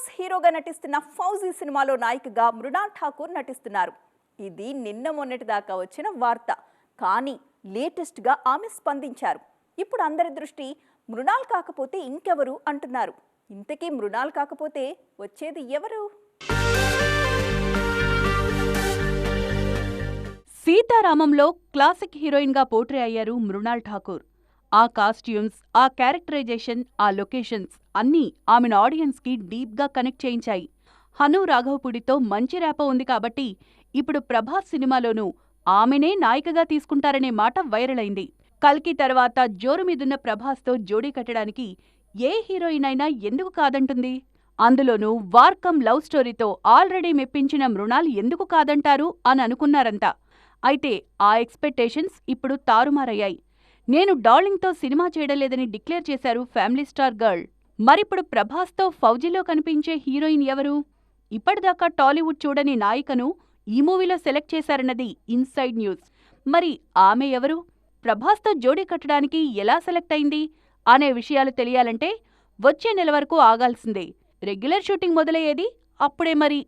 ప్రభాస్ హీరోగా నటిస్తున్న ఫౌజీ సినిమాలో నాయికగా మృణాల్ ఠాకూర్ నటిస్తున్నారు. ఇది నిన్న మొన్నటి దాకా వచ్చిన వార్త. కానీ లేటెస్ట్గా ఆమె స్పందించారు. ఇప్పుడు అందరి దృష్టి మృణాల్ కాకపోతే ఇంకెవరు అంటున్నారు. ఇంతకీ మృణాల్ కాకపోతే వచ్చేది ఎవరు? సీతారామంలో క్లాసిక్ హీరోయిన్గా పోట్రీ అయ్యారు మృణాల్ ఠాకూర్. ఆ కాస్ట్యూమ్స్ ఆ క్యారెక్టరైజేషన్ ఆ లొకేషన్స్ అన్నీ ఆమెను ఆడియన్స్కి డీప్గా కనెక్ట్ చేయించాయి. హను రాఘవపుడితో మంచి ర్యాప ఉంది కాబట్టి ఇప్పుడు ప్రభాస్ సినిమాలోనూ ఆమెనే నాయికగా తీసుకుంటారనే మాట వైరల్ అయింది. కల్కి తర్వాత జోరు మీదున్న ప్రభాస్తో జోడీ కట్టడానికి ఏ హీరోయిన్ అయినా ఎందుకు కాదంటుంది? అందులోనూ వార్కమ్ లవ్ స్టోరీతో ఆల్రెడీ మెప్పించిన మృణాల్ ఎందుకు కాదంటారు అని అనుకున్నారంతా అయితే ఆ ఎక్స్పెక్టేషన్స్ ఇప్పుడు తారుమారయ్యాయి. నేను డార్లింగ్తో సినిమా చేయడలేదని డిక్లేర్ చేశారు ఫ్యామిలీ స్టార్ గర్ల్. మరిప్పుడు ప్రభాస్తో ఫౌజీలో కనిపించే హీరోయిన్ ఎవరు? ఇప్పటిదాకా టాలీవుడ్ చూడని నాయికను ఈ మూవీలో సెలెక్ట్ చేశారన్నది ఇన్సైడ్ న్యూస్. మరి ఆమె ఎవరు? ప్రభాస్తో జోడీ కట్టడానికి ఎలా సెలెక్ట్ అయింది? అనే విషయాలు తెలియాలంటే వచ్చే నెల వరకు ఆగాల్సిందే. రెగ్యులర్ షూటింగ్ మొదలయ్యేది అప్పుడే మరి.